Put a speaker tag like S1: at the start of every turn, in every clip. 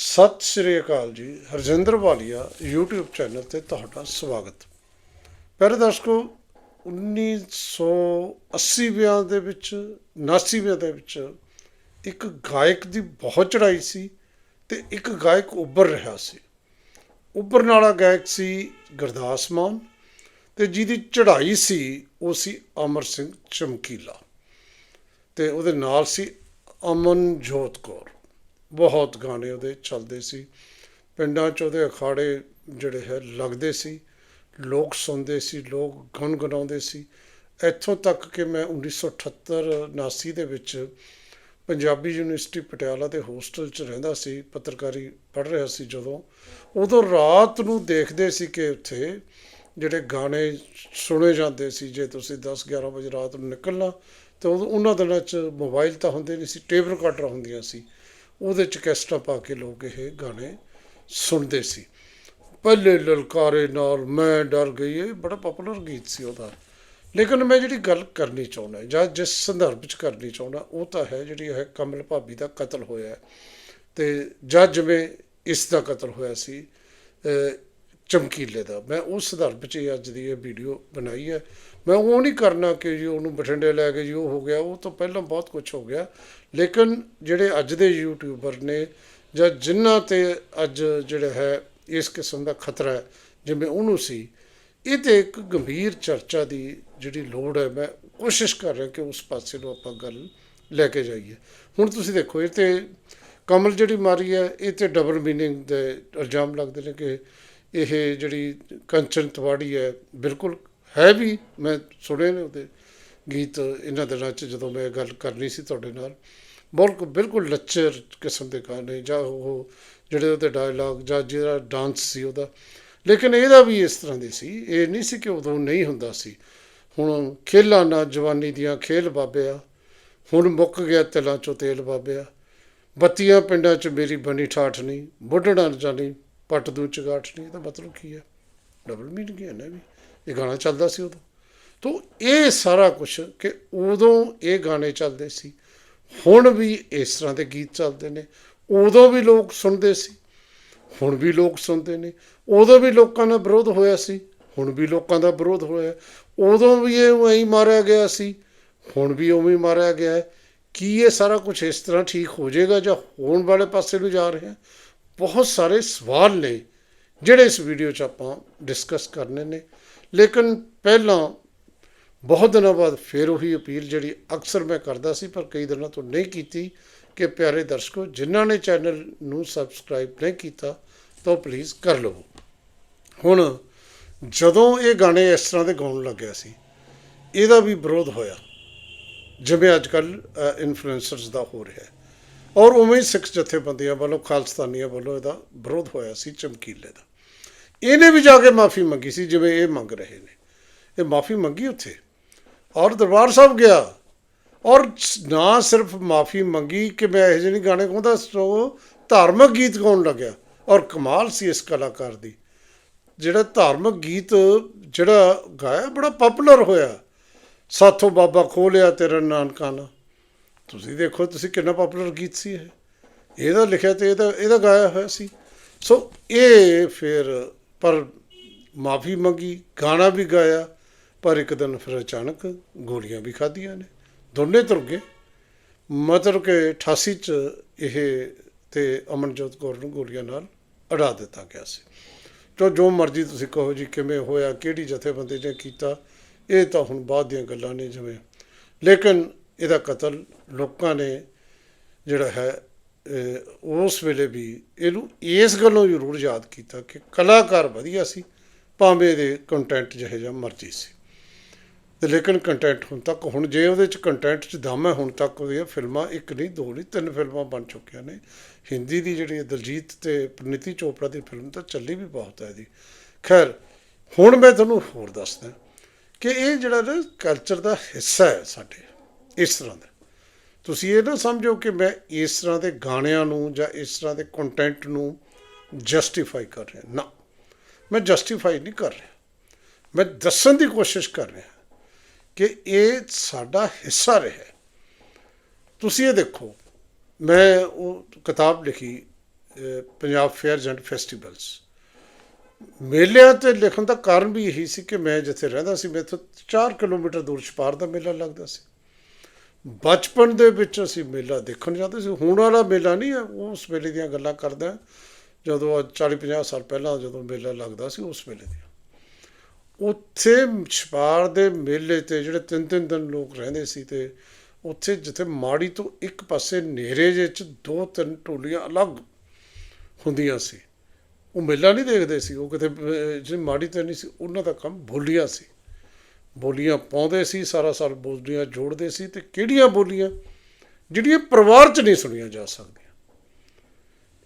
S1: ਸਤਿ ਸ੍ਰੀ ਅਕਾਲ ਜੀ, ਹਰਜਿੰਦਰ ਵਾਲੀਆ, YouTube channel ਤੇ ਤੁਹਾਡਾ ਸਵਾਗਤ। ਪਿਆਰੇ ਦਰਸ਼ਕੋ 1980 ਵਿਆਂ ਦੇ ਵਿੱਚ 89 ਵਿਆਂ ਦੇ ਵਿੱਚ ਇੱਕ ਗਾਇਕ ਦੀ ਬਹੁਤ ਚੜ੍ਹਾਈ ਸੀ ਤੇ ਇੱਕ ਗਾਇਕ ਉੱਭਰ ਰਿਹਾ ਸੀ। ਉੱਭਰਨ ਵਾਲਾ ਗਾਇਕ ਸੀ ਗੁਰਦਾਸ ਮਾਨ ਤੇ ਜਿਹਦੀ ਚੜ੍ਹਾਈ ਸੀ, ਉਹ ਸੀ ਅਮਰ ਸਿੰਘ ਚਮਕੀਲਾ ਤੇ ਉਹਦੇ ਨਾਲ ਸੀ ਅਮਨਜੋਤ ਕੌਰ। ਬਹੁਤ ਗਾਣੇ ਉਹਦੇ ਚੱਲਦੇ ਸੀ। ਪਿੰਡਾਂ 'ਚ ਉਹਦੇ ਅਖਾੜੇ ਜਿਹੜੇ ਹੈ ਲੱਗਦੇ ਸੀ। ਲੋਕ ਸੁਣਦੇ ਸੀ, ਲੋਕ ਗੁਣਗੁਣਾਉਂਦੇ ਸੀ। ਇੱਥੋਂ ਤੱਕ ਕਿ ਮੈਂ 1978 79 ਦੇ ਵਿੱਚ ਪੰਜਾਬੀ ਯੂਨੀਵਰਸਿਟੀ ਪਟਿਆਲਾ ਦੇ ਹੋਸਟਲ 'ਚ ਰਹਿੰਦਾ ਸੀ, ਪੱਤਰਕਾਰੀ ਪੜ੍ਹ ਰਿਹਾ ਸੀ ਜਦੋਂ। ਉਦੋਂ ਰਾਤ ਨੂੰ ਦੇਖਦੇ ਸੀ ਕਿ ਉੱਥੇ ਜਿਹੜੇ ਗਾਣੇ ਸੁਣੇ ਜਾਂਦੇ ਸੀ, ਜੇ ਤੁਸੀਂ 10 11 ਵਜੇ ਰਾਤ ਨੂੰ ਨਿਕਲਣਾ, ਤੇ ਉਦੋਂ ਉਹਨਾਂ ਦਿਨਾਂ 'ਚ ਮੋਬਾਈਲ ਤਾਂ ਹੁੰਦੇ ਨਹੀਂ ਸੀ ਟੇਪ ਰਿਕਾਰਡਰ ਹੁੰਦੀਆਂ ਸੀ। ਉਹਦੇ 'ਚ ਕੈਸਟਾਂ ਪਾ ਕੇ ਲੋਕ ਇਹ ਗਾਣੇ ਸੁਣਦੇ ਸੀ ਪਹਿਲੇ ਲਲਕਾਰੇ ਨਾਲ ਮੈਂ ਡਰ ਗਈ, ਇਹ ਬੜਾ ਪਪੂਲਰ ਗੀਤ ਸੀ ਉਹਦਾ ਲੇਕਿਨ ਮੈਂ ਜਿਹੜੀ ਗੱਲ ਕਰਨੀ ਚਾਹੁੰਦਾ, ਜਾਂ ਜਿਸ ਸੰਦਰਭ 'ਚ ਕਰਨੀ ਚਾਹੁੰਦਾ, ਉਹ ਤਾਂ ਹੈ ਜਿਹੜੀ ਹੈ ਕਮਲ ਭਾਬੀ ਦਾ ਕਤਲ ਹੋਇਆ ਹੈ। ਤੇ ਜੱਜ ਜਿਵੇਂ ਇਸ ਦਾ ਕਤਲ ਹੋਇਆ ਸੀ ਚਮਕੀਲੇ ਦਾ। ਮੈਂ ਉਸ ਸੰਦਰਭ 'ਚ ਹੀ ਅੱਜ ਦੀ ਇਹ ਵੀਡੀਓ ਬਣਾਈ ਹੈ। ਮੈਂ ਉਹ ਨਹੀਂ ਕਰਨਾ ਕਿ ਜੀ ਉਹਨੂੰ ਬਠਿੰਡੇ ਲੈ ਕੇ ਜੀ, ਉਹ ਹੋ ਗਿਆ। ਉਹ ਤੋਂ ਪਹਿਲਾਂ ਬਹੁਤ ਕੁਝ ਹੋ ਗਿਆ। ਲੇਕਿਨ ਜਿਹੜੇ ਅੱਜ ਦੇ ਯੂਟਿਊਬਰ ਨੇ ਜਾਂ ਜਿਨ੍ਹਾਂ ਤੇ ਅੱਜ ਜਿਹੜਾ ਹੈ ਇਸ ਕਿਸਮ ਦਾ ਖਤਰਾ ਹੈ, ਜਿਵੇਂ ਉਹਨੂੰ ਸੀ, ਇਹ ਤੇ ਇੱਕ ਗੰਭੀਰ ਚਰਚਾ ਦੀ ਜਿਹੜੀ ਲੋੜ ਹੈ, ਮੈਂ ਕੋਸ਼ਿਸ਼ ਕਰ ਰਿਹਾ ਕਿ ਉਸ ਪਾਸੇ ਨੂੰ ਆਪਾਂ ਗੱਲ ਲੈ ਕੇ ਜਾਈਏ। ਹੁਣ ਤੁਸੀਂ ਦੇਖੋ, ਇਹ ਤੇ ਕਮਲ ਜਿਹੜੀ ਮਾਰੀ ਹੈ, ਇਹ ਤੇ ਡਬਲ ਮੀਨਿੰਗ ਦੇ ਇਲਜ਼ਾਮ ਲੱਗਦੇ ਨੇ ਕਿ ਇਹ ਜਿਹੜੀ ਕੰਚਨ ਤਵਾੜੀ ਹੈ, ਬਿਲਕੁਲ ਹੈ ਵੀ, ਮੈਂ ਸੁਣੇ ਨੇ ਉਹਦੇ ਗੀਤ, ਇਹਨਾਂ ਦਿਨਾਂ 'ਚ ਜਦੋਂ ਮੈਂ ਗੱਲ ਕਰਨੀ ਸੀ ਤੁਹਾਡੇ ਨਾਲ ਬਹੁਤ ਬਿਲਕੁਲ ਲੱਚਰ ਕਿਸਮ ਦੇ ਗਾਣੇ, ਜਾਂ ਉਹ ਜਿਹੜੇ ਉਹਦੇ ਡਾਇਲੌਗ ਜਾਂ ਜਿਹੜਾ ਡਾਂਸ ਸੀ ਉਹਦਾ। ਲੇਕਿਨ ਇਹਦਾ ਵੀ ਇਸ ਤਰ੍ਹਾਂ ਦੀ ਸੀ, ਇਹ ਨਹੀਂ ਸੀ ਕਿ ਉਦੋਂ ਨਹੀਂ ਹੁੰਦਾ ਸੀ। ਹੁਣ ਖੇਲਾਂ ਨਾ ਜਵਾਨੀ ਦੀਆਂ ਖੇਲ ਬਾਬਿਆ, ਹੁਣ ਮੁੱਕ ਗਿਆ ਤਿਲਾਂ ਚੋਂ ਤੇਲ ਬਾਬਿਆ, ਬੱਤੀਆਂ ਪਿੰਡਾਂ 'ਚ ਮੇਰੀ ਬਣੀ ਠਾਠ ਨਹੀਂ ਬੁੱਢਣਾ ਜਾਣੀ ਪੱਟ ਦੂ ਚਗਾਠ ਨਹੀਂ ਇਹਦਾ ਮਤਲਬ ਕੀ ਹੈ? ਡਬਲ ਮੀਨਿੰਗ ਹੈ ਨਾ ਵੀ। ਇਹ ਗਾਣਾ ਚੱਲਦਾ ਸੀ ਉਦੋਂ। ਤੋ ਇਹ ਸਾਰਾ ਕੁਝ ਕਿ ਉਦੋਂ ਇਹ ਗਾਣੇ ਚੱਲਦੇ ਸੀ। ਹੁਣ ਵੀ ਇਸ ਤਰ੍ਹਾਂ ਦੇ ਗੀਤ ਚੱਲਦੇ ਨੇ। ਉਦੋਂ ਵੀ ਲੋਕ ਸੁਣਦੇ ਸੀ। ਹੁਣ ਵੀ ਲੋਕ ਸੁਣਦੇ ਨੇ। ਉਦੋਂ ਵੀ ਲੋਕਾਂ ਦਾ ਵਿਰੋਧ ਹੋਇਆ ਸੀ। ਹੁਣ ਵੀ ਲੋਕਾਂ ਦਾ ਵਿਰੋਧ ਹੋਇਆ। ਉਦੋਂ ਵੀ ਇਹ ਐਂ ਮਾਰਿਆ ਗਿਆ ਸੀ। ਹੁਣ ਵੀ ਉਵੇਂ ਮਾਰਿਆ ਗਿਆ ਹੈ। ਕੀ ਇਹ ਸਾਰਾ ਕੁਝ ਇਸ ਤਰ੍ਹਾਂ ਠੀਕ ਹੋ ਜਾਏਗਾ ਜਾਂ ਹੋਣ ਵਾਲੇ ਪਾਸੇ ਨੂੰ ਜਾ ਰਿਹਾ ਬਹੁਤ ਸਾਰੇ ਸਵਾਲ ਨੇ, ਜਿਹੜੇ ਇਸ ਵੀਡੀਓ 'ਚ ਆਪਾਂ ਡਿਸਕਸ ਕਰਨੇ ਨੇ। ਲੇਕਿਨ ਪਹਿਲਾਂ ਬਹੁਤ ਦਿਨਾਂ ਬਾਅਦ ਫਿਰ ਉਹੀ ਅਪੀਲ ਜਿਹੜੀ ਅਕਸਰ ਮੈਂ ਕਰਦਾ ਸੀ, ਪਰ ਕਈ ਦਿਨਾਂ ਤੋਂ ਨਹੀਂ ਕੀਤੀ, ਕਿ ਪਿਆਰੇ ਦਰਸ਼ਕੋ, ਜਿਨ੍ਹਾਂ ਨੇ ਚੈਨਲ ਨੂੰ ਸਬਸਕ੍ਰਾਈਬ ਨਹੀਂ ਕੀਤਾ, ਤਾਂ ਪਲੀਜ਼ ਕਰ ਲਵੋ। ਹੁਣ ਜਦੋਂ ਇਹ ਗਾਣੇ ਇਸ ਤਰ੍ਹਾਂ ਦੇ ਗਾਉਣ ਲੱਗਿਆ ਸੀ, ਇਹਦਾ ਵੀ ਵਿਰੋਧ ਹੋਇਆ, ਜਿਵੇਂ ਅੱਜ ਕੱਲ ਇਨਫਲੂਐਂਸਰਸ ਦਾ ਹੋ ਰਿਹਾ ਹੈ। ਔਰ ਉਵੇਂ ਹੀ ਸਿੱਖ ਜਥੇਬੰਦੀਆਂ ਵੱਲੋਂ, ਖਾਲਸਤਾਨੀਆਂ ਵੱਲੋਂ ਇਹਦਾ ਵਿਰੋਧ ਹੋਇਆ ਸੀ ਚਮਕੀਲੇ ਦਾ। ਇਹਨੇ ਵੀ ਜਾ ਕੇ ਮਾਫੀ ਮੰਗੀ ਸੀ, ਜਿਵੇਂ ਇਹ ਮੰਗ ਰਹੇ ਨੇ। ਇਹ ਮਾਫੀ ਮੰਗੀ ਉੱਥੇ? ਔਰ ਦਰਬਾਰ ਸਾਹਿਬ ਗਿਆ। ਔਰ ਨਾ ਸਿਰਫ ਮਾਫੀ ਮੰਗੀ ਕਿ ਮੈਂ ਇਹ ਜਿਹੇ ਨਹੀਂ ਗਾਣੇ ਗਾਉਂਦਾ, ਸੋ ਧਾਰਮਿਕ ਗੀਤ ਗਾਉਣ ਲੱਗਿਆ। ਔਰ ਕਮਾਲ ਸੀ ਇਸ ਕਲਾਕਾਰ ਦੀ। ਜਿਹੜਾ ਧਾਰਮਿਕ ਗੀਤ, ਜਿਹੜਾ ਗਾਇਆ, ਬੜਾ ਪਪੂਲਰ ਹੋਇਆ। ਸਾਥੋਂ ਬਾਬਾ ਖੋਲਿਆ ਤੇਰਾ ਨਾਨਕਾ ਨਾ ਤੁਸੀਂ ਦੇਖੋ, ਤੁਸੀਂ ਕਿੰਨਾ ਪਪੂਲਰ ਗੀਤ ਸੀ ਇਹ। ਇਹਦਾ ਲਿਖਿਆ ਤੇ ਇਹਦਾ ਇਹਦਾ ਗਾਇਆ ਹੋਇਆ ਸੀ। ਸੋ ਇਹ ਫਿਰ, ਪਰ ਮਾਫੀ ਮੰਗੀ, ਗਾਣਾ ਵੀ ਗਾਇਆ, ਪਰ ਇੱਕ ਦਿਨ ਫਿਰ ਅਚਾਨਕ ਗੋਲੀਆਂ ਵੀ ਖਾਧੀਆਂ ਨੇ। ਦੋਨੇ ਤੁਰ ਗਏ। ਮਤਲਬ ਕਿ 88 ਚ ਇਹ ਤੇ ਅਮਨਜੋਤ ਕੌਰ ਨੂੰ ਗੋਲੀਆਂ ਨਾਲ ਅੜਾ ਦਿੱਤਾ ਗਿਆ ਸੀ। ਤੋ ਜੋ ਮਰਜ਼ੀ ਤੁਸੀਂ ਕਹੋ ਜੀ, ਕਿਵੇਂ ਹੋਇਆ, ਕਿਹੜੀ ਜਥੇਬੰਦੀ ਨੇ ਕੀਤਾ, ਇਹ ਤਾਂ ਹੁਣ ਬਾਅਦ ਦੀਆਂ ਗੱਲਾਂ ਨੇ ਜਿਵੇਂ। ਲੇਕਿਨ ਇਹਦਾ ਕਤਲ ਲੋਕਾਂ ਨੇ ਜਿਹੜਾ ਹੈ ਉਸ ਵੇਲੇ ਵੀ ਇਹਨੂੰ ਇਸ ਗੱਲੋਂ ਜ਼ਰੂਰ ਯਾਦ ਕੀਤਾ ਕਿ ਕਲਾਕਾਰ ਵਧੀਆ ਸੀ, ਭਾਵੇਂ ਦੇ ਕੰਟੈਂਟ ਜਿਹੇ ਜਿਹਾ ਮਰਜ਼ੀ ਸੀ। ਤੇ ਲੇਕਿਨ ਕੰਟੈਂਟ ਹੁਣ ਤੱਕ, ਹੁਣ ਜੇ ਉਹਦੇ ਚ ਕੰਟੈਂਟ ਚ ਦਮ ਹੈ, ਹੁਣ ਤੱਕ ਉਹਦੀਆਂ ਫਿਲਮਾਂ ਇੱਕ ਨਹੀਂ, ਦੋ ਨਹੀਂ, ਤਿੰਨ ਫਿਲਮਾਂ ਬਣ ਚੁੱਕੀਆਂ ਨੇ। ਹਿੰਦੀ ਦੀ ਜਿਹੜੀ ਦਲਜੀਤ ਤੇ ਪ੍ਰੀਤੀ ਚੋਪੜਾ ਦੀ ਫਿਲਮ ਤਾਂ ਚੱਲੀ ਵੀ ਬਹੁਤ ਹੈ ਇਹਦੀ। ਖੈਰ, ਹੁਣ ਮੈਂ ਤੁਹਾਨੂੰ ਹੋਰ ਦੱਸਦਾ ਕਿ ਇਹ ਜਿਹੜਾ ਨਾ ਕਲਚਰ ਦਾ ਹਿੱਸਾ ਹੈ ਸਾਡੇ ਇਸ ਤਰ੍ਹਾਂ ਦਾ। ਤੁਸੀਂ ਇਹ ਨਾ ਸਮਝੋ ਕਿ ਮੈਂ ਇਸ ਤਰ੍ਹਾਂ ਦੇ ਗਾਣਿਆਂ ਨੂੰ ਜਾਂ ਇਸ ਤਰ੍ਹਾਂ ਦੇ ਕੰਟੈਂਟ ਨੂੰ ਜਸਟੀਫਾਈ ਕਰ ਰਿਹਾ। ਨਾ, ਮੈਂ ਜਸਟੀਫਾਈ ਨਹੀਂ ਕਰ ਰਿਹਾ। ਮੈਂ ਦੱਸਣ ਦੀ ਕੋਸ਼ਿਸ਼ ਕਰ ਰਿਹਾ ਕਿ ਇਹ ਸਾਡਾ ਹਿੱਸਾ ਰਿਹਾ। ਤੁਸੀਂ ਇਹ ਦੇਖੋ, ਮੈਂ ਉਹ ਕਿਤਾਬ ਲਿਖੀ ਪੰਜਾਬ ਫੇਅਰਸ ਐਂਡ ਫੈਸਟੀਵਲਸ ਮੇਲਿਆਂ ਤੇ ਲਿਖਣ ਦਾ ਕਾਰਨ ਵੀ ਇਹੀ ਸੀ ਕਿ ਮੈਂ ਜਿੱਥੇ ਰਹਿੰਦਾ ਸੀ ਮੈਥੋਂ 4 ਕਿਲੋਮੀਟਰ ਦੂਰ ਛਪਾਰ ਦਾ ਮੇਲਾ ਲੱਗਦਾ ਸੀ। ਬਚਪਨ ਦੇ ਵਿੱਚ ਅਸੀਂ ਮੇਲਾ ਦੇਖਣ ਜਾਂਦੇ ਸੀ। ਹੁਣ ਵਾਲਾ ਮੇਲਾ ਨਹੀਂ ਹੈ ਉਸ ਵੇਲੇ ਦੀਆਂ ਗੱਲਾਂ ਕਰਦਾ ਜਦੋਂ 40 50 ਸਾਲ ਪਹਿਲਾਂ ਜਦੋਂ ਮੇਲਾ ਲੱਗਦਾ ਸੀ, ਉਸ ਵੇਲੇ ਦੀਆਂ। ਉੱਥੇ ਛਪਾਰ ਦੇ ਮੇਲੇ ਤੇ ਜਿਹੜੇ ਤਿੰਨ ਤਿੰਨ ਦਿਨ ਲੋਕ ਰਹਿੰਦੇ ਸੀ ਤੇ ਉੱਥੇ ਜਿੱਥੇ ਮਾੜੀ ਤੋਂ ਇੱਕ ਪਾਸੇ ਨੇਰੇ ਜੇ ਚ ਦੋ ਤਿੰਨ ਟੋਲੀਆਂ ਅਲੱਗ ਹੁੰਦੀਆਂ ਸੀ। ਉਹ ਮੇਲਾ ਨਹੀਂ ਦੇਖਦੇ ਸੀ, ਉਹ ਕਿਤੇ ਜਿਹੜੀ ਮਾੜੀ ਤੇ ਨਹੀਂ ਸੀ, ਉਹਨਾਂ ਦਾ ਕੰਮ ਬੋਲੀਆਂ ਸੀ। ਬੋਲੀਆਂ ਪਾਉਂਦੇ ਸੀ ਸਾਰਾ ਸਾਲ ਬੋਲੀਆਂ ਜੋੜਦੇ ਸੀ ਤੇ ਕਿਹੜੀਆਂ ਬੋਲੀਆਂ ਜਿਹੜੀਆਂ ਪਰਿਵਾਰ 'ਚ ਨਹੀਂ ਸੁਣੀਆਂ ਜਾ ਸਕਦੀਆਂ?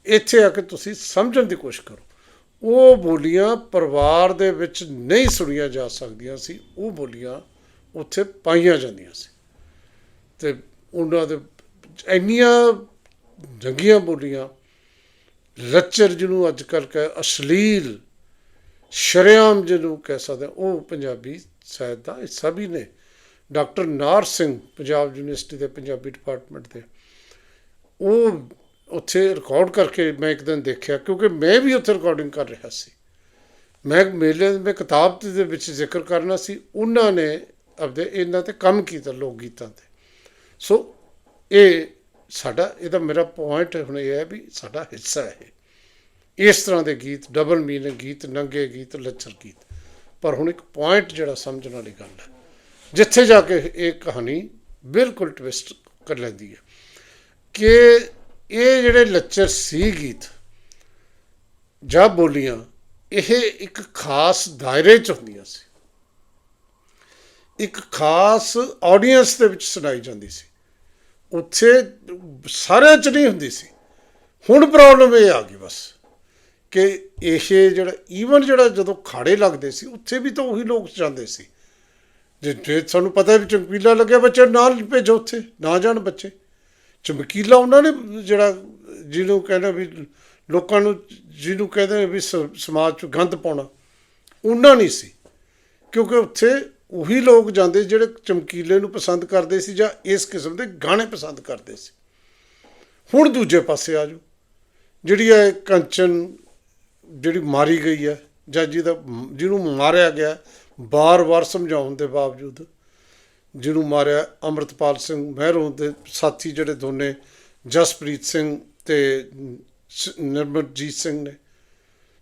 S1: ਇੱਥੇ ਆ ਕੇ ਤੁਸੀਂ ਸਮਝਣ ਦੀ ਕੋਸ਼ਿਸ਼ ਕਰੋ। ਉਹ ਬੋਲੀਆਂ ਪਰਿਵਾਰ ਦੇ ਵਿੱਚ ਨਹੀਂ ਸੁਣੀਆਂ ਜਾ ਸਕਦੀਆਂ ਸੀ ਉਹ ਬੋਲੀਆਂ ਉੱਥੇ ਪਾਈਆਂ ਜਾਂਦੀਆਂ ਸੀ। ਤੇ ਉਹਨਾਂ ਦੇ ਇੰਨੀਆਂ ਜੰਗੀਆਂ ਬੋਲੀਆਂ ਲੱਚਰ ਜਿਹਨੂੰ ਅੱਜ ਕੱਲ੍ਹ ਕਹੇ ਅਸ਼ਲੀਲ ਸ਼ਰੇਆਮ ਜਿਹਨੂੰ ਕਹਿ ਸਕਦੇ ਹਾਂ, ਉਹ ਪੰਜਾਬੀ ਸਾਹਿਤ ਦਾ ਹਿੱਸਾ ਵੀ ਨੇ। ਡਾਕਟਰ ਨਾਰ ਸਿੰਘ ਪੰਜਾਬ ਯੂਨੀਵਰਸਿਟੀ ਦੇ ਪੰਜਾਬੀ ਡਿਪਾਰਟਮੈਂਟ ਦੇ। ਉਹ ਉੱਥੇ ਰਿਕਾਰਡ ਕਰਕੇ ਮੈਂ ਇੱਕ ਦਿਨ ਦੇਖਿਆ, ਕਿਉਂਕਿ ਮੈਂ ਵੀ ਉੱਥੇ ਰਿਕਾਰਡਿੰਗ ਕਰ ਰਿਹਾ ਸੀ। ਮੈਂ ਮੇਲੇ ਮੈਂ ਕਿਤਾਬ ਦੇ ਵਿੱਚ ਜ਼ਿਕਰ ਕਰਨਾ ਸੀ। ਉਹਨਾਂ ਨੇ ਆਪਦੇ ਇਹਨਾਂ ਤੇ ਕੰਮ ਕੀਤਾ ਲੋਕ ਗੀਤਾਂ ਤੇ। ਸੋ ਇਹ ਸਾਡਾ, ਇਹਦਾ ਮੇਰਾ ਪੁਆਇੰਟ ਹੁਣ ਇਹ ਹੈ ਵੀ ਸਾਡਾ ਹਿੱਸਾ ਹੈ ਇਹ। ਇਸ ਤਰ੍ਹਾਂ ਦੇ ਗੀਤ ਡਬਲ ਮੀਨਿੰਗ ਗੀਤ, ਨੰਗੇ ਗੀਤ ਲੱਚਰ ਗੀਤ। ਪਰ ਹੁਣ ਇੱਕ ਪੁਆਇੰਟ ਜਿਹੜਾ ਸਮਝਣ ਵਾਲੀ ਗੱਲ ਹੈ, ਜਿੱਥੇ ਜਾ ਕੇ ਇਹ ਕਹਾਣੀ ਬਿਲਕੁਲ ਟਵਿਸਟ ਕਰ ਲੈਂਦੀ ਹੈ ਕਿ ਇਹ ਜਿਹੜੇ ਲੱਚਰ ਸੀ ਗੀਤ ਜਾਂ ਬੋਲੀਆਂ, ਇਹ ਇੱਕ ਖਾਸ ਦਾਇਰੇ 'ਚ ਹੁੰਦੀਆਂ ਸੀ। ਇੱਕ ਖਾਸ ਆਡੀਅנס ਦੇ ਵਿੱਚ ਸੁਣਾਈ ਜਾਂਦੀ ਸੀ। ਉੱਥੇ ਸਾਰਿਆਂ 'ਚ ਨਹੀਂ ਹੁੰਦੀ ਸੀ। ਹੁਣ ਪ੍ਰੋਬਲਮ ਇਹ ਆ ਗਈ ਬਸ। ਕਿ ਇਹ ਜਿਹੜਾ ਈਵਨ ਜਿਹੜਾ ਜਦੋਂ ਖਾੜੇ ਲੱਗਦੇ ਸੀ, ਉੱਥੇ ਵੀ ਤਾਂ ਉਹੀ ਲੋਕ ਜਾਂਦੇ ਸੀ। ਜੇ ਜੇ ਸਾਨੂੰ ਪਤਾ ਵੀ ਚਮਕੀਲਾ ਲੱਗਿਆ, ਬੱਚੇ ਨਾਲ ਭੇਜੋ ਉੱਥੇ, ਨਾ ਜਾਣ ਬੱਚੇ। ਚਮਕੀਲਾ ਉਹਨਾਂ ਨੇ ਜਿਹੜਾ, ਜਿਹਨੂੰ ਕਹਿੰਦਾ ਵੀ ਲੋਕਾਂ ਨੂੰ, ਜਿਹਨੂੰ ਕਹਿੰਦੇ ਵੀ ਸ- ਸਮਾਜ 'ਚ ਗੰਦ ਪਾਉਣਾ, ਉਹਨਾਂ ਨਹੀਂ ਸੀ। ਕਿਉਂਕਿ ਉੱਥੇ ਉਹੀ ਲੋਕ ਜਾਂਦੇ ਜਿਹੜੇ ਚਮਕੀਲੇ ਨੂੰ ਪਸੰਦ ਕਰਦੇ ਸੀ ਜਾਂ ਇਸ ਕਿਸਮ ਦੇ ਗਾਣੇ ਪਸੰਦ ਕਰਦੇ ਸੀ। ਹੁਣ ਦੂਜੇ ਪਾਸੇ ਆ ਜਾਓ। ਜਿਹੜੀ ਹੈ ਕੰਚਨ ਜਿਹੜੀ ਮਾਰੀ ਗਈ ਹੈ, ਜਾਂ ਜਿਹਦਾ ਜਿਹਨੂੰ ਮਾਰਿਆ ਗਿਆ, ਬਾਰ-ਬਾਰ ਸਮਝਾਉਣ ਦੇ ਬਾਵਜੂਦ ਜਿਹਨੂੰ ਮਾਰਿਆ ਅੰਮ੍ਰਿਤਪਾਲ ਸਿੰਘ ਮਹਿਰੋਂ ਦੇ ਸਾਥੀ ਜਿਹੜੇ ਦੋਨੇ, ਜਸਪ੍ਰੀਤ ਸਿੰਘ ਤੇ ਸ- ਨਿਰਮਲਜੀਤ ਸਿੰਘ ਨੇ।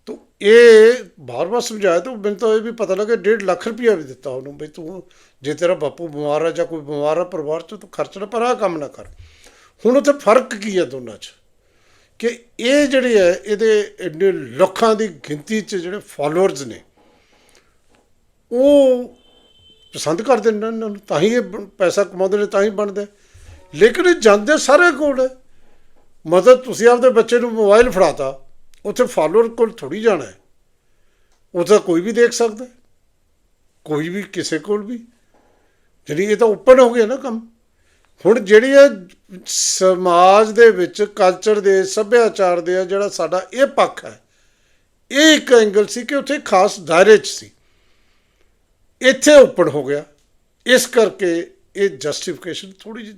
S1: ਤੋ ਇਹ ਬਾਰ-ਬਾਰ ਸਮਝਾਇਆ ਤਾਂ ਮੈਨੂੰ ਤਾਂ ਇਹ ਵੀ ਪਤਾ ਲੱਗਾ 1.5 ਲੱਖ ਰੁਪਇਆ ਵੀ ਦਿੱਤਾ ਉਹਨੂੰ ਬਈ ਤੂੰ ਜੇ ਤੇਰਾ ਬਾਪੂ ਬਿਮਾਰ ਆ ਜਾਂ ਕੋਈ ਬਿਮਾਰ ਆ ਪਰਿਵਾਰ ਚ, ਤੂੰ ਖਰਚ ਨਾ ਪਰ ਆਹ ਕੰਮ ਨਾ ਕਰ। ਹੁਣ ਉੱਥੇ ਫ਼ਰਕ ਕੀ ਹੈ ਦੋਨਾਂ 'ਚ? ਕਿ ਇਹ ਜਿਹੜੇ ਹੈ ਇਹਦੇ ਇੰਨੇ ਲੱਖਾਂ ਦੀ ਗਿਣਤੀ 'ਚ ਜਿਹੜੇ ਫਾਲੋਅਰਸ ਨੇ, ਉਹ ਪਸੰਦ ਕਰਦੇ ਨੇ ਇਹਨਾਂ ਨੂੰ, ਤਾਂ ਹੀ ਇਹ ਪੈਸਾ ਕਮਾਉਂਦੇ ਨੇ, ਤਾਂ ਹੀ ਬਣਦੇ। ਲੇਕਿਨ ਇਹ ਜਾਂਦੇ ਸਾਰੇ ਕੋਲ। ਹੈ ਮਤਲਬ ਤੁਸੀਂ ਆਪਦੇ ਬੱਚੇ ਨੂੰ ਮੋਬਾਈਲ ਫੜਾਤਾ, ਉੱਥੇ ਫਾਲੋਅਰ ਕੋਲ ਥੋੜੀ ਜਾਣਾ ਹੈ। ਉੱਥੇ ਕੋਈ ਵੀ ਦੇਖ ਸਕਦਾ ਕੋਈ ਵੀ ਕਿਸੇ ਕੋਲ ਵੀ। ਜਿਹੜੀ ਇਹ ਤਾਂ ਓਪਨ ਹੋ ਗਿਆ ਨਾ ਕੰਮ। ਹੁਣ ਜਿਹੜੀ ਇਹ ਸਮਾਜ ਦੇ ਵਿੱਚ ਕਲਚਰ ਦੇ, ਸੱਭਿਆਚਾਰ ਦੇ ਆ, ਜਿਹੜਾ ਸਾਡਾ ਇਹ ਪੱਖ ਹੈ, ਇਹ ਇੱਕ ਐਂਗਲ ਸੀ ਕਿ ਉੱਥੇ ਖਾਸ ਦਾਇਰੇ 'ਚ ਸੀ। ਇੱਥੇ ਓਪਨ ਹੋ ਗਿਆ। ਇਸ ਕਰਕੇ ਇਹ ਜਸਟੀਫਿਕੇਸ਼ਨ ਥੋੜੀ ਜਿਹੀ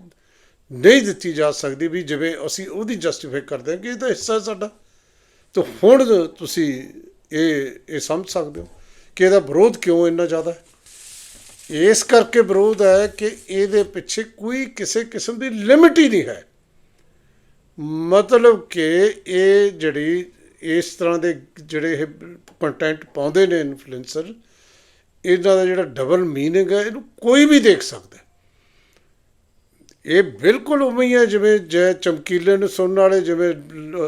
S1: ਨਹੀਂ ਦਿੱਤੀ ਜਾ ਸਕਦੀ ਵੀ ਜਿਵੇਂ ਅਸੀਂ ਉਹਦੀ ਜਸਟੀਫਾਈ ਕਰਦੇ ਹਾਂ ਕਿ ਇਹ ਤਾਂ ਹਿੱਸਾ ਸਾਡਾ। ਤਾਂ ਹੁਣ ਤੁਸੀਂ ਇਹ ਇਹ ਸਮਝ ਸਕਦੇ ਹੋ ਕਿ ਇਹਦਾ ਵਿਰੋਧ ਕਿਉਂ ਇੰਨਾ ਜ਼ਿਆਦਾ ਹੈ? ਇਸ ਕਰਕੇ ਵਿਰੋਧ ਹੈ ਕਿ ਇਹਦੇ ਪਿੱਛੇ ਕੋਈ ਕਿਸੇ ਕਿਸਮ ਦੀ ਲਿਮਿਟ ਹੀ ਨਹੀਂ ਹੈ। ਮਤਲਬ ਕਿ ਇਹ ਜਿਹੜੀ ਇਸ ਤਰ੍ਹਾਂ ਦੇ ਜਿਹੜੇ ਇਹ ਕੰਟੈਂਟ ਪਾਉਂਦੇ ਨੇ ਇਨਫਲੂਐਂਸਰ ਇਹਨਾਂ ਦਾ ਜਿਹੜਾ ਡਬਲ ਮੀਨਿੰਗ ਹੈ, ਇਹਨੂੰ ਕੋਈ ਵੀ ਦੇਖ ਸਕਦਾ ਇਹ ਬਿਲਕੁਲ ਉਵੇਂ ਹੀ ਹੈ, ਜਿਵੇਂ ਜੈ ਚਮਕੀਲੇ ਨੂੰ ਸੁਣਨ ਵਾਲੇ, ਜਿਵੇਂ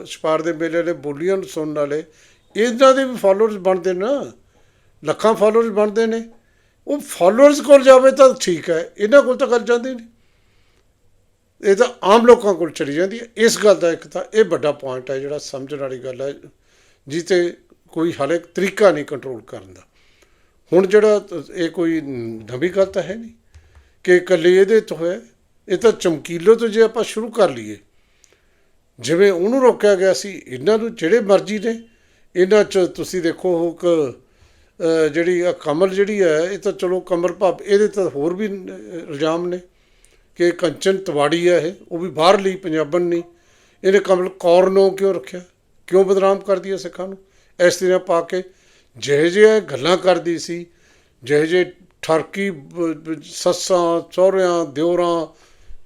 S1: ਛਪਾਰ ਦੇ ਮੇਲੇ ਦੇ ਬੋਲੀਆਂ ਨੂੰ ਸੁਣਨ ਵਾਲੇ, ਇਹਨਾਂ ਦੇ ਵੀ ਫਾਲੋਅਰਸ ਬਣਦੇ ਨਾ ਲੱਖਾਂ ਫਾਲੋਅਰਸ ਬਣਦੇ ਨੇ। ਉਹ ਫਾਲੋਅਰਸ ਕੋਲ ਜਾਵੇ ਤਾਂ ਠੀਕ ਹੈ, ਇਹਨਾਂ ਕੋਲ ਤਾਂ ਗੱਲ ਜਾਂਦੀ ਨਹੀਂ। ਇਹ ਤਾਂ ਆਮ ਲੋਕਾਂ ਕੋਲ ਚਲੀ ਜਾਂਦੀ ਹੈ। ਇਸ ਗੱਲ ਦਾ ਇੱਕ ਤਾਂ ਇਹ ਵੱਡਾ ਪੁਆਇੰਟ ਹੈ ਜਿਹੜਾ ਸਮਝਣ ਵਾਲੀ ਗੱਲ ਹੈ ਜਿੱਤੇ ਕੋਈ ਹਾਲੇ ਤਰੀਕਾ ਨਹੀਂ ਕੰਟਰੋਲ ਕਰਨ ਦਾ। ਹੁਣ ਜਿਹੜਾ ਇਹ ਕੋਈ ਨਵੀਂ ਗੱਲ ਤਾਂ ਹੈ ਨਹੀਂ ਕਿ ਇਕੱਲੇ ਇਹਦੇ ਤੋਂ ਹੋਇਆ ਇਹ ਤਾਂ ਚਮਕੀਲੋ ਤੋਂ ਜੇ ਆਪਾਂ ਸ਼ੁਰੂ ਕਰ ਲਈਏ। ਜਿਵੇਂ ਉਹਨੂੰ ਰੋਕਿਆ ਗਿਆ ਸੀ, ਇਹਨਾਂ ਨੂੰ ਜਿਹੜੇ ਮਰਜ਼ੀ ਨੇ, ਇਹਨਾਂ 'ਚ ਤੁਸੀਂ ਦੇਖੋ ਉਹ ਕ ਜਿਹੜੀ ਆ ਕਮਲ ਜਿਹੜੀ ਹੈ ਇਹ ਤਾਂ ਚਲੋ ਕਮਲ ਭਾਵ ਇਹਦੇ ਤਾਂ ਹੋਰ ਵੀ ਅ, ਇਲਜ਼ਾਮ ਨੇ ਕਿ ਕੰਚਨ ਤਵਾੜੀ ਹੈ ਇਹ ਉਹ ਵੀ ਬਾਹਰ ਲਈ ਪੰਜਾਬਣ ਨਹੀਂ। ਇਹਨੇ ਕਮਲ ਕੌਰ ਨੂੰ ਕਿਉਂ ਰੱਖਿਆ? ਕਿਉਂ ਬਦਨਾਮ ਕਰਦੀ ਹੈ ਸਿੱਖਾਂ ਨੂੰ? ਇਸ ਤਰ੍ਹਾਂ ਪਾ ਕੇ ਜਿਹੇ ਜਿਹੇ ਗੱਲਾਂ ਕਰਦੀ ਸੀ ਜਿਹੇ ਜਿਹੇ ਠਰਕੀ ਸੱਸਾਂ ਸਹੁਰਿਆਂ ਦਿਓਰਾਂ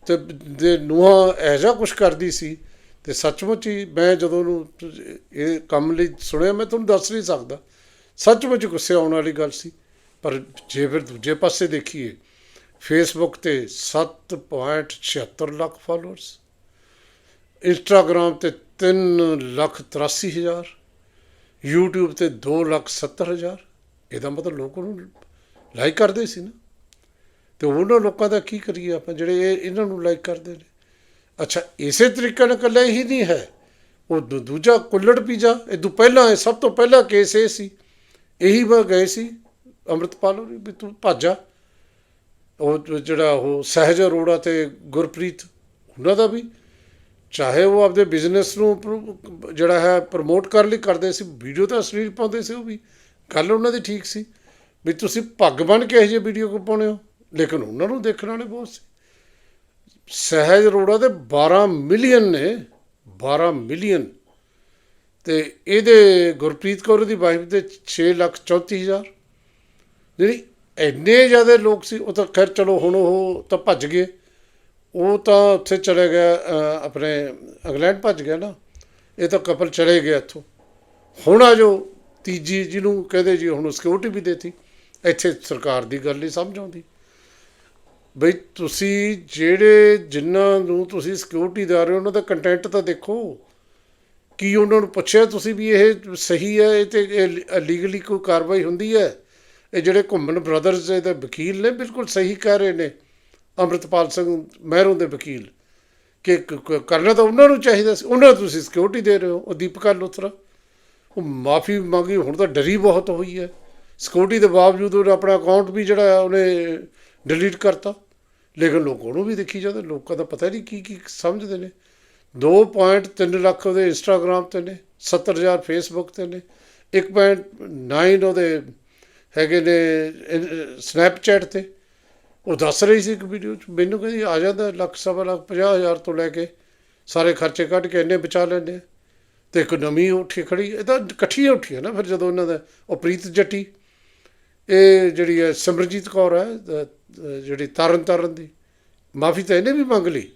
S1: ਤੇ ਦੇ ਨੂਹਾਂ ਇਹੋ ਜਿਹਾ ਕੁਝ ਕਰਦੀ ਸੀ। ਤੇ ਸੱਚਮੁੱਚ ਹੀ ਮੈਂ ਜਦੋਂ ਉਹਨੂੰ ਇਹ ਕੰਮ ਲਈ ਸੁਣਿਆ ਮੈਂ ਤੁਹਾਨੂੰ ਦੱਸ ਨਹੀਂ ਸਕਦਾ। ਸੱਚਮੁੱਚ ਗੁੱਸੇ ਆਉਣ ਵਾਲੀ ਗੱਲ ਸੀ। ਪਰ ਜੇ ਫਿਰ ਦੂਜੇ ਪਾਸੇ ਦੇਖੀਏ ਫੇਸਬੁੱਕ ਤੇ 7.76 ਲੱਖ ਫਾਲੋਅਰਸ ਇੰਸਟਾਗ੍ਰਾਮ ਤੇ 3 ਲੱਖ 83 ਹਜ਼ਾਰ, YouTube ਤੇ 2 ਲੱਖ 70 ਹਜ਼ਾਰ। ਇਹਦਾ ਮਤਲਬ ਲੋਕ ਉਹਨੂੰ ਲਾਈਕ ਕਰਦੇ ਸੀ ਨਾ। ਤੇ ਉਹਨਾਂ ਲੋਕਾਂ ਦਾ ਕੀ ਕਰੀਏ ਆਪਾਂ ਜਿਹੜੇ ਇਹ ਇਹਨਾਂ ਨੂੰ ਲਾਈਕ ਕਰਦੇ ਨੇ। ਅੱਛਾ, ਇਸੇ ਤਰੀਕੇ ਨਾਲ ਇਕੱਲਾ ਹੀ ਨਹੀਂ ਹੈ। ਉਹ ਦੂ- ਦੂਜਾ ਕੁੱਲੜ ਪੀਜਾ, ਇਹ ਤੋਂ ਪਹਿਲਾਂ ਇਹ ਸਭ ਤੋਂ ਪਹਿਲਾ ਕੇਸ ਇਹ ਸੀ ਇਹੀ ਵਾ ਗਏ ਸੀ, ਅੰਮ੍ਰਿਤਪਾਲ ਹੋਰੀ ਵੀ ਤੂੰ ਭਾਜਾ। ਉਹ ਜਿਹੜਾ ਉਹ ਸਹਿਜ ਅਰੋੜਾ ਤੇ ਗੁਰਪ੍ਰੀਤ, ਉਹਨਾਂ ਦਾ ਵੀ। ਚਾਹੇ ਉਹ ਆਪਦੇ ਬਿਜ਼ਨਸ ਨੂੰ ਪ੍ਰੋ- ਜਿਹੜਾ ਹੈ ਪ੍ਰਮੋਟ ਕਰਨ ਲਈ ਕਰਦੇ ਸੀ ਵੀਡੀਓ ਤਾਂ ਅਸਲੀ ਪਾਉਂਦੇ ਸੀ ਉਹ ਵੀ। ਗੱਲ ਉਹਨਾਂ ਦੀ ਠੀਕ ਸੀ। ਵੀ ਤੁਸੀਂ ਭੱਗ ਬਣ ਕੇ ਇਹ ਜਿਹੇ ਵੀਡੀਓ ਕੋ ਪਾਉਣੇ ਹੋ? ਲੇਕਿਨ ਉਹਨਾਂ ਨੂੰ ਦੇਖਣ ਵਾਲੇ ਬਹੁਤ ਸੀ। ਸਹਿਜ ਅਰੋੜਾ ਦੇ 12 ਮਿਲੀਅਨ ਨੇ 12 ਮਿਲੀਅਨ ਤੇ ਇਹਦੇ ਗੁਰਪ੍ਰੀਤ ਕੌਰ ਦੀ ਵਾਈਫ ਦੇ 6 ਲੱਖ 34 ਹਜ਼ਾਰ। ਜਿਹੜੀ ਇੰਨੇ ਜ਼ਿਆਦਾ ਲੋਕ ਸੀ, ਉਹ ਤਾਂ ਖੈਰ ਚਲੋ ਹੁਣ ਉਹ ਤਾਂ ਭੱਜ ਗਏ। ਉਹ ਤਾਂ ਉੱਥੇ ਚਲੇ ਗਿਆ ਆਪਣੇ ਇੰਗਲੈਂਡ ਭੱਜ ਗਿਆ ਨਾ। ਇਹ ਤਾਂ ਕਪਲ ਚਲੇ ਗਿਆ ਇੱਥੋਂ। ਹੁਣ ਆ ਜੋ ਤੀਜੀ ਜਿਹਨੂੰ ਕਹਦੇ ਜੀ, ਹੁਣ ਸਿਕਿਉਰਿਟੀ ਵੀ ਦੇਤੀ। ਇੱਥੇ ਸਰਕਾਰ ਦੀ ਗੱਲ ਨਹੀਂ ਸਮਝ ਆਉਂਦੀ। ਬਈ ਤੁਸੀਂ ਜਿਹੜੇ ਜਿਨ੍ਹਾਂ ਨੂੰ ਤੁਸੀਂ ਸਿਕਿਉਰਿਟੀ ਦੇ ਰਹੇ ਹੋ, ਉਹਨਾਂ ਦਾ ਕੰਟੈਂਟ ਤਾਂ ਦੇਖੋ। ਕੀ ਉਹਨਾਂ ਨੂੰ ਪੁੱਛਿਆ ਤੁਸੀਂ ਵੀ ਇਹ ਸਹੀ ਹੈ, ਇਹ ਤੇ ਲੀਗਲੀ ਕੋਈ ਕਾਰਵਾਈ ਹੁੰਦੀ ਹੈ? ਇਹ ਜਿਹੜੇ ਘੁੰਮਣ ਬ੍ਰਦਰਜ਼ ਇਹਦੇ ਵਕੀਲ ਨੇ ਬਿਲਕੁਲ ਸਹੀ ਕਹਿ ਰਹੇ ਨੇ, ਅੰਮ੍ਰਿਤਪਾਲ ਸਿੰਘ ਮਹਿਰੋਂ ਦੇ ਵਕੀਲ। ਕਿ ਕ- ਕਰਨਾ ਤਾਂ ਉਹਨਾਂ ਨੂੰ ਚਾਹੀਦਾ ਸੀ, ਉਹਨਾਂ ਨੂੰ ਤੁਸੀਂ ਸਿਕਿਉਰਿਟੀ ਦੇ ਰਹੇ ਹੋ, ਉਹ ਦੀਪਕਾ ਲੋਥਰਾ ਉਹ ਮਾਫੀ ਮੰਗੀ, ਹੁਣ ਤਾਂ ਡਰੀ ਬਹੁਤ ਹੋਈ ਹੈ। ਸਿਕਿਉਰਿਟੀ ਦੇ ਬਾਵਜੂਦ ਉਹਨੇ ਆਪਣਾ ਅਕਾਊਂਟ ਵੀ ਜਿਹੜਾ ਉਹਨੇ ਡਿਲੀਟ ਕਰਤਾ। ਲੇਕਿਨ ਲੋਕ ਉਹਨੂੰ ਵੀ ਦੇਖੀ ਜਾਂਦੇ, ਲੋਕਾਂ ਦਾ ਪਤਾ ਨਹੀਂ ਕੀ ਕੀ ਸਮਝਦੇ ਨੇ। 2.3 ਲੱਖ ਉਹਦੇ ਇੰਸਟਾਗ੍ਰam ਤੇ ਨੇ 70000 ਫੇਸਬੁੱਕ ਤੇ ਨੇ 1.9 ਉਹਦੇ ਹੈਗੇ ਨੇ ਸਨੈਪਚੈਟ ਤੇ ਉਹ ਦੱਸ ਰਹੀ ਸੀ ਇੱਕ ਵੀਡੀਓ ਚ, ਮੈਨੂੰ ਕਹਿੰਦੀ ਆ ਜਾਂਦਾ ਲੱਖ, ਸਵਾ ਲੱਖ 50000 ਤੋਂ ਲੈ ਕੇ ਸਾਰੇ ਖਰਚੇ ਕੱਢ ਕੇ ਇੰਨੇ ਬਚਾ ਲੈਂਦੇ ਆ। ਤੇ ਇੱਕ ਨਵੀਂ ਉੱਠੀ ਖੜੀ, ਇਹ ਤਾਂ ਇਕੱਠੀਆਂ ਉੱਠੀਆਂ ਨਾ ਫਿਰ ਜਦੋਂ ਇਹਨਾਂ ਦਾ, ਉਹ ਪ੍ਰੀਤ ਜੱਟੀ, ਇਹ ਜਿਹੜੀ ਹੈ ਸਿਮਰਜੀਤ ਕੌਰ ਹੈ ਜਿਹੜੀ ਤਰਨ ਤਾਰਨ ਦੀ, ਮਾਫੀ ਤਾਂ ਇਹਨੇ ਵੀ ਮੰਗ ਲਈ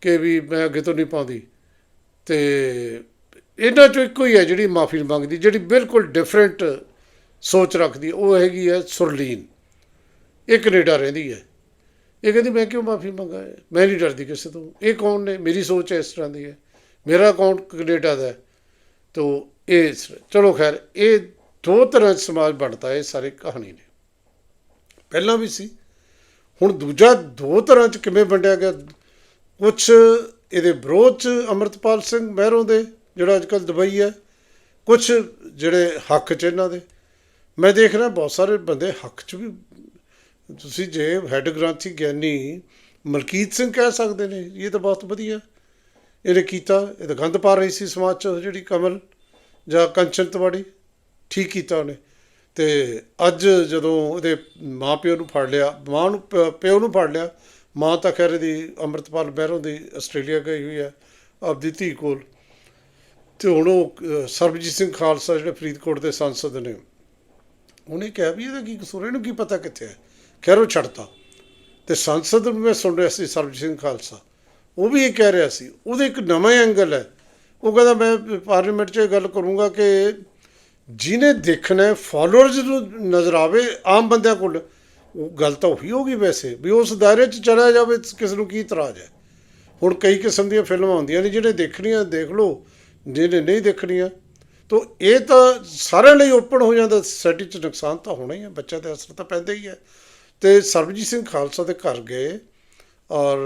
S1: ਕਿ ਵੀ ਮੈਂ ਅੱਗੇ ਤੋਂ ਨਹੀਂ ਪਾਉਂਦੀ। ਤੇ ਇਹਨਾਂ ਚੋਂ ਇੱਕੋ ਹੀ ਹੈ ਜਿਹੜੀ ਮਾਫੀ ਮੰਗਦੀ, ਜਿਹੜੀ ਬਿਲਕੁਲ ਡਿਫਰੈਂਟ ਸੋਚ ਰੱਖਦੀ, ਉਹ ਹੈਗੀ ਹੈ ਸੁਰਲੀਨ। ਇਹ ਕੈਨੇਡਾ ਰਹਿੰਦੀ ਹੈ। ਇਹ ਕਹਿੰਦੀ, ਮੈਂ ਕਿਉਂ ਮਾਫੀ ਮੰਗਾ? ਮੈਂ ਨਹੀਂ ਡਰਦੀ ਕਿਸੇ ਤੋਂ। ਇਹ ਕੌਣ ਨੇ? ਮੇਰੀ ਸੋਚ ਇਸ ਤਰ੍ਹਾਂ ਦੀ ਹੈ। ਮੇਰਾ ਅਕਾਊਂਟ ਕੈਨੇਡਾ ਦਾ ਹੈ। ਤੋ ਇਹ ਚਲੋ ਖੈਰ, ਇਹ ਦੋ ਤਰ੍ਹਾਂ 'ਚ ਸਮਾਜ ਬਣਦਾ ਇਹ ਸਾਰੇ ਕਹਾਣੀ ਨੇ। ਪਹਿਲਾਂ ਵੀ ਸੀ। ਹੁਣ ਦੂਜਾ ਦੋ ਤਰ੍ਹਾਂ 'ਚ ਕਿਵੇਂ ਵੰਡਿਆ ਗਿਆ? ਕੁਝ ਇਹਦੇ ਵਿਰੋਧ 'ਚ ਅੰਮ੍ਰਿਤਪਾਲ ਸਿੰਘ ਮਹਿਰੋਂ ਦੇ, ਜਿਹੜਾ ਅੱਜ ਕੱਲ੍ਹ ਦੁਬਈ ਹੈ ਕੁਝ ਜਿਹੜੇ ਹੱਕ 'ਚ ਇਹਨਾਂ ਦੇ। ਮੈਂ ਦੇਖ ਰਿਹਾ ਬਹੁਤ ਸਾਰੇ ਬੰਦੇ ਹੱਕ 'ਚ ਵੀ, ਤੁਸੀਂ ਜੇ ਹੈੱਡ ਗ੍ਰੰਥੀ ਗਿਆਨੀ ਮਲਕੀਤ ਸਿੰਘ ਕਹਿ ਸਕਦੇ ਨੇ, ਇਹ ਤਾਂ ਬਹੁਤ ਵਧੀਆ। ਇਹਨੇ ਕੀਤਾ, ਇਹ ਤਾਂ ਗੰਦ ਪਾ ਰਹੀ ਸੀ ਸਮਾਜ 'ਚ, ਜਿਹੜੀ ਕਮਲ ਜਾਂ ਕੰਚਨ ਤਵਾੜੀ, ਠੀਕ ਕੀਤਾ ਉਹਨੇ। ਤੇ ਅੱਜ ਜਦੋਂ ਉਹਦੇ ਮਾਂ ਪਿਓ ਨੂੰ ਫੜ ਲਿਆ, ਮਾਂ ਨੂੰ, ਪਿਓ ਨੂੰ ਫੜ ਲਿਆ ਮਾਂ ਤਾਂ ਖੈਰ ਇਹਦੀ ਅੰਮ੍ਰਿਤਪਾਲ ਬਹਿਰੋਂ ਦੀ ਆਸਟ੍ਰੇਲੀਆ ਗਈ ਹੋਈ ਹੈ ਆਪਦੀ ਧੀ ਕੋਲ। ਤੇ ਹੁਣ ਉਹ ਸਰਬਜੀਤ ਸਿੰਘ ਖਾਲਸਾ ਜਿਹੜੇ ਫਰੀਦਕੋਟ ਦੇ ਸੰਸਦ ਨੇ ਉਹਨੇ ਕਿਹਾ ਵੀ ਇਹਦਾ ਕੀ ਕਸੂਰ ਹੈ, ਇਹਨੂੰ ਕੀ ਪਤਾ ਕਿੱਥੇ ਹੈ? ਖੈਰ ਉਹ ਛੱਡਤਾ। ਤੇ ਸੰਸਦ ਨੂੰ ਮੈਂ ਸੁਣ ਰਿਹਾ ਸੀ ਸਰਬਜੀਤ ਸਿੰਘ ਖਾਲਸਾ ਉਹ ਵੀ ਇਹ ਕਹਿ ਰਿਹਾ ਸੀ ਉਹਦੇ ਇੱਕ ਨਵਾਂ ਐਂਗਲ ਹੈ। ਉਹ ਕਹਿੰਦਾ ਮੈਂ ਪਾਰਲੀਮੈਂਟ 'ਚ ਇਹ ਗੱਲ ਕਰੂੰਗਾ ਕਿ ਜਿਹਨੇ ਦੇਖਣਾ ਹੈ ਫਾਲੋਅਰਸ ਨੂੰ ਨਜ਼ਰ ਆਵੇ ਆਮ ਬੰਦਿਆਂ ਕੋਲ ਉਹ ਗੱਲ ਤਾਂ ਉਹੀ ਹੋ ਗਈ ਵੈਸੇ, ਵੀ ਉਸ ਦਾਇਰੇ 'ਚ ਚਲਾ ਜਾਵੇ ਕਿਸ ਨੂੰ ਕੀ ਇਤਰਾਜ਼ ਹੈ? ਹੁਣ ਕਈ ਕਿਸਮ ਦੀਆਂ ਫਿਲਮਾਂ ਆਉਂਦੀਆਂ ਨੇ ਜਿਹੜੇ ਦੇਖਣੀਆਂ, ਦੇਖ ਲਓ, ਜਿਹਨੇ ਨਹੀਂ ਦੇਖਣੀਆਂ। ਤੋ ਇਹ ਤਾਂ ਸਾਰਿਆਂ ਲਈ ਓਪਨ ਹੋ ਜਾਂਦਾ ਸੋਸਾਇਟੀ 'ਚ ਨੁਕਸਾਨ ਤਾਂ ਹੋਣਾ ਹੀ ਹੈ, ਬੱਚਿਆਂ ਤੇ ਅਸਰ ਤਾਂ ਪੈਂਦਾ ਹੀ ਹੈ। ਤੇ ਸਰਬਜੀਤ ਸਿੰਘ ਖਾਲਸਾ ਦੇ ਘਰ ਗਏ ਔਰ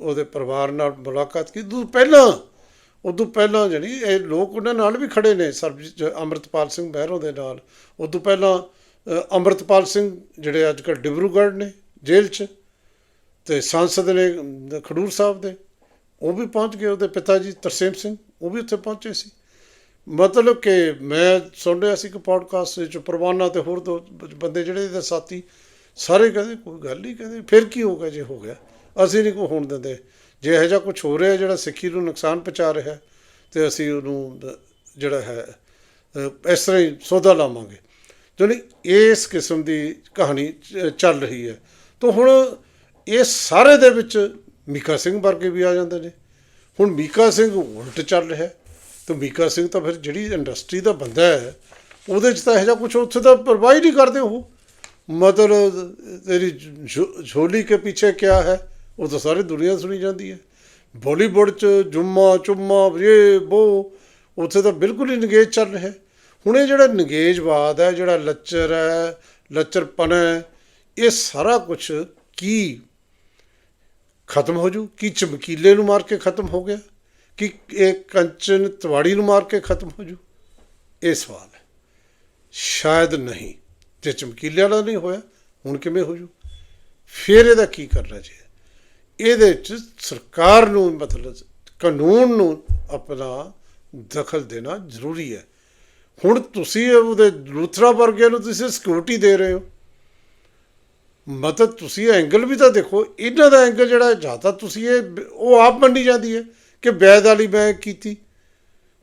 S1: ਉਹਦੇ ਪਰਿਵਾਰ ਨਾਲ ਮੁਲਾਕਾਤ ਕੀਤੀ। ਉਦੋਂ ਪਹਿਲਾਂ ਉਦੋਂ ਪਹਿਲਾਂ ਜਿਹੜੀ ਇਹ ਲੋਕ ਉਹਨਾਂ ਨਾਲ ਵੀ ਖੜੇ ਨੇ, ਸਰਬਜੀਤ, ਅੰਮ੍ਰਿਤਪਾਲ ਸਿੰਘ ਬਹਿਰੋਂ ਦੇ ਨਾਲ। ਉਦੋਂ ਪਹਿਲਾਂ ਅੰਮ੍ਰਿਤਪਾਲ ਸਿੰਘ ਜਿਹੜੇ ਅੱਜ ਕੱਲ੍ਹ ਡਿਬਰੂਗੜ੍ਹ ਨੇ ਜੇਲ੍ਹ 'ਚ, ਤੇ ਸਾਂਸਦ ਨੇ ਖਡੂਰ ਸਾਹਿਬ ਦੇ, ਉਹ ਵੀ ਪਹੁੰਚ ਗਏ, ਉਹਦੇ ਪਿਤਾ ਜੀ ਤਰਸੇਮ ਸਿੰਘ, ਉਹ ਵੀ ਉੱਥੇ ਪਹੁੰਚੇ ਸੀ। ਮਤਲਬ ਕਿ ਮੈਂ ਸੁਣ ਰਿਹਾ ਸੀ ਕਿ ਪੋਡਕਾਸਟ ਵਿੱਚ ਪ੍ਰਵਾਨਾ ਤੇ ਹੋਰ ਦੋ ਬੰਦੇ ਜਿਹੜੇ ਇਹਦੇ ਸਾਥੀ, ਸਾਰੇ ਕਹਿੰਦੇ ਕੋਈ ਗੱਲ ਨਹੀਂ ਕਹਿੰਦੇ ਫਿਰ ਕੀ ਹੋਗਾ ਜੇ ਹੋ ਗਿਆ? ਅਸੀਂ ਨਹੀਂ ਕੋਈ ਹੋਣ ਦਿੰਦੇ। ਜੇ ਇਹੋ ਜਿਹਾ ਕੁਝ ਹੋ ਰਿਹਾ ਜਿਹੜਾ ਸਿੱਖੀ ਨੂੰ ਨੁਕਸਾਨ ਪਹੁੰਚਾ ਰਿਹਾ ਤੇ ਅਸੀਂ ਉਹਨੂੰ ਜਿਹੜਾ ਹੈ ਇਸ ਤਰ੍ਹਾਂ ਹੀ ਸੌਦਾ ਲਾਵਾਂਗੇ। ਜਾਣੀ ਇਸ ਕਿਸਮ ਦੀ ਕਹਾਣੀ ਚੱਲ ਰਹੀ ਹੈ। ਤਾਂ ਹੁਣ ਇਹ ਸਾਰੇ ਦੇ ਵਿੱਚ ਮੀਕਾ ਸਿੰਘ ਵਰਗੇ ਵੀ ਆ ਜਾਂਦੇ ਨੇ। ਹੁਣ ਮੀਕਾ ਸਿੰਘ ਉਲਟ ਚੱਲ ਰਿਹਾ ਹੈ। ਤੇ ਮੀਕਾ ਸਿੰਘ ਤਾਂ ਫਿਰ ਜਿਹੜੀ ਇੰਡਸਟਰੀ ਦਾ ਬੰਦਾ ਹੈ, ਉਹਦੇ 'ਚ ਤਾਂ ਇਹੋ ਜਿਹਾ ਕੁਝ ਉੱਥੇ ਤਾਂ ਪਰਵਾਹ ਹੀ ਨਹੀਂ ਕਰਦੇ ਉਹ। ਮਤਲਬ ਤੇਰੀ ਝੋ- ਝੋਲੀ ਕੇ ਪਿੱਛੇ ਕਿਆ ਹੈ, ਉਹ ਤਾਂ ਸਾਰੀ ਦੁਨੀਆ ਸੁਣੀ ਜਾਂਦੀ ਹੈ। ਬਾਲੀਵੁੱਡ 'ਚ ਜੁੰਮਾ ਚੁੰਮਾ, ਇਹ ਉਹ ਉੱਥੇ ਤਾਂ ਬਿਲਕੁਲ ਹੀ ਨਗੇਜ ਚੱਲ ਰਿਹਾ ਹੁਣ ਇਹ ਜਿਹੜਾ ਨਗੇਜਵਾਦ ਹੈ, ਜਿਹੜਾ ਲੱਚਰ ਹੈ, ਲੱਚਰਪਨ ਹੈ, ਇਹ ਸਾਰਾ ਕੁਝ ਕੀ ਖਤਮ ਹੋ ਜੂ? ਕੀ ਚਮਕੀਲੇ ਨੂੰ ਮਾਰ ਕੇ ਖਤਮ ਹੋ ਗਿਆ? ਕਿ ਇਹ ਕੰਚਨ ਤਵਾੜੀ ਨੂੰ ਮਾਰ ਕੇ ਖਤਮ ਹੋ ਜੂ? ਇਹ ਸਵਾਲ ਹੈ। ਸ਼ਾਇਦ ਨਹੀਂ, ਜੇ ਚਮਕੀਲੇ ਵਾਲਾ ਨਹੀਂ ਹੋਇਆ, ਹੁਣ ਕਿਵੇਂ ਹੋ ਜੂ? ਫਿਰ ਇਹਦਾ ਕੀ ਕਰਨਾ ਚਾਹੀਦਾ ਇਹਦੇ ਚ ਸਰਕਾਰ ਨੂੰ ਮਤਲਬ ਕਾਨੂੰਨ ਨੂੰ ਆਪਣਾ ਦਖਲ ਦੇਣਾ ਜ਼ਰੂਰੀ ਹੈ। ਹੁਣ ਤੁਸੀਂ ਉਹਦੇ ਲੂਥਰਾ ਵਰਗੇ ਨੂੰ ਤੁਸੀਂ ਸਿਕਿਉਰਿਟੀ ਦੇ ਰਹੇ ਹੋ। ਮਤਲਬ ਤੁਸੀਂ ਐਂਗਲ ਵੀ ਤਾਂ ਦੇਖੋ, ਇਹਨਾਂ ਦਾ ਐਂਗਲ ਜਿਹੜਾ ਜ਼ਿਆਦਾ ਤੁਸੀਂ ਇਹ ਉਹ ਆਪ ਮੰਨੀ ਜਾਂਦੀ ਹੈ ਕਿ ਬੈਦ ਵਾਲੀ ਮੈਂ ਕੀਤੀ।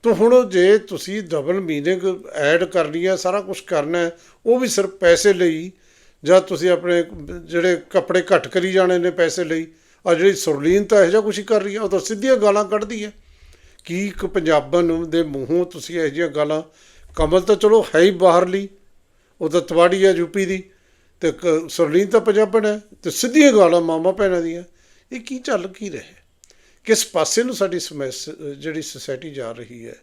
S1: ਤੋ ਹੁਣ ਜੇ ਤੁਸੀਂ ਡਬਲ ਮੀਨਿੰਗ ਐਡ ਕਰਨੀ ਹੈ, ਸਾਰਾ ਕੁਝ ਕਰਨਾ ਹੈ, ਉਹ ਵੀ ਸਿਰਫ ਪੈਸੇ ਲਈ, ਜਾਂ ਤੁਸੀਂ ਆਪਣੇ ਜਿਹੜੇ ਕੱਪੜੇ ਘੱਟ ਕਰੀ ਜਾਣੇ ਨੇ ਪੈਸੇ ਲਈ ਆ ਜਿਹੜੀ ਸੁਰਲੀਨ ਤਾਂ ਇਹੋ ਜਿਹਾ ਕੁਛ ਹੀ ਕਰ ਰਹੀ ਹੈ, ਉਹ ਤਾਂ ਸਿੱਧੀਆਂ ਗਾਲਾਂ ਕੱਢਦੀ ਹੈ। ਕੀ ਇੱਕ ਪੰਜਾਬਣ ਦੇ ਮੂੰਹੋਂ ਤੁਸੀਂ ਇਹੋ ਜਿਹੀਆਂ ਗਾਲਾਂ ਕਮਲ ਤਾਂ ਚਲੋ ਹੈ ਹੀ ਬਾਹਰਲੀ, ਉਹ ਤਾਂ ਤਵਾੜੀ ਹੈ ਯੂਪੀ ਦੀ, ਤੇ ਕ- ਸੁਰਲੀਨ ਤਾਂ ਪੰਜਾਬਣ ਹੈ, ਤੇ ਸਿੱਧੀਆਂ ਗਾਲਾਂ ਮਾਮਾ ਭੈਣਾਂ ਦੀਆਂ। ਇਹ ਕੀ ਚੱਲ ਕੀ ਰਿਹਾ? ਕਿਸ ਪਾਸੇ ਨੂੰ ਸਾਡੀ ਸਮੈਸ ਜਿਹੜੀ ਸੁਸਾਇਟੀ ਜਾ ਰਹੀ ਹੈ?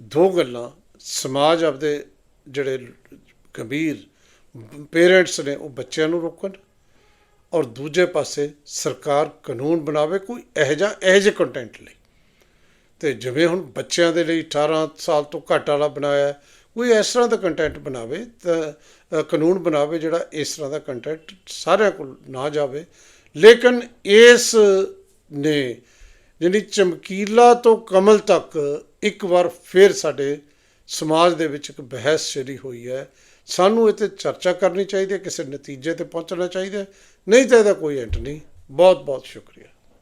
S1: ਦੋ ਗੱਲਾਂ, ਸਮਾਜ ਆਪਦੇ ਜਿਹੜੇ ਗੰਭੀਰ ਪੇਰੈਂਟਸ ਨੇ, ਉਹ ਬੱਚਿਆਂ ਨੂੰ ਰੋਕਣ, ਔਰ ਦੂਜੇ ਪਾਸੇ ਸਰਕਾਰ ਕਾਨੂੰਨ ਬਣਾਵੇ ਕੋਈ ਇਹੋ ਜਿਹਾ ਇਹੋ ਜਿਹੇ ਕੰਟੈਂਟ ਲਈ। ਤੇ ਜਿਵੇਂ ਹੁਣ ਬੱਚਿਆਂ ਦੇ ਲਈ 18 ਸਾਲ ਤੋਂ ਘੱਟ ਵਾਲਾ ਬਣਾਇਆ ਕੋਈ ਇਸ ਤਰ੍ਹਾਂ ਦਾ ਕੰਟੈਂਟ ਬਣਾਵੇ, ਤਾਂ ਕਾਨੂੰਨ ਬਣਾਵੇ ਜਿਹੜਾ ਇਸ ਤਰ੍ਹਾਂ ਦਾ ਕੰਟੈਂਟ ਸਾਰਿਆਂ ਕੋਲ ਨਾ ਜਾਵੇ। ਲੇਕਿਨ ਇਸ ਨੇ ਜਿਹੜੀ ਚਮਕੀਲਾ ਤੋਂ ਕਮਲ ਤੱਕ ਇੱਕ ਵਾਰ ਫਿਰ ਸਾਡੇ ਸਮਾਜ ਦੇ ਵਿੱਚ ਇੱਕ ਬਹਿਸ ਛਿੜੀ ਹੋਈ ਹੈ, ਸਾਨੂੰ ਇਹ ਤੇ ਚਰਚਾ ਕਰਨੀ ਚਾਹੀਦੀ ਹੈ, ਕਿਸੇ ਨਤੀਜੇ ਤੇ ਪਹੁੰਚਣਾ ਚਾਹੀਦਾ ਨਹੀਂ ਤਾਂ ਇਹਦਾ ਕੋਈ ਐਂਟ ਨਹੀਂ। ਬਹੁਤ ਬਹੁਤ ਸ਼ੁਕਰੀਆ।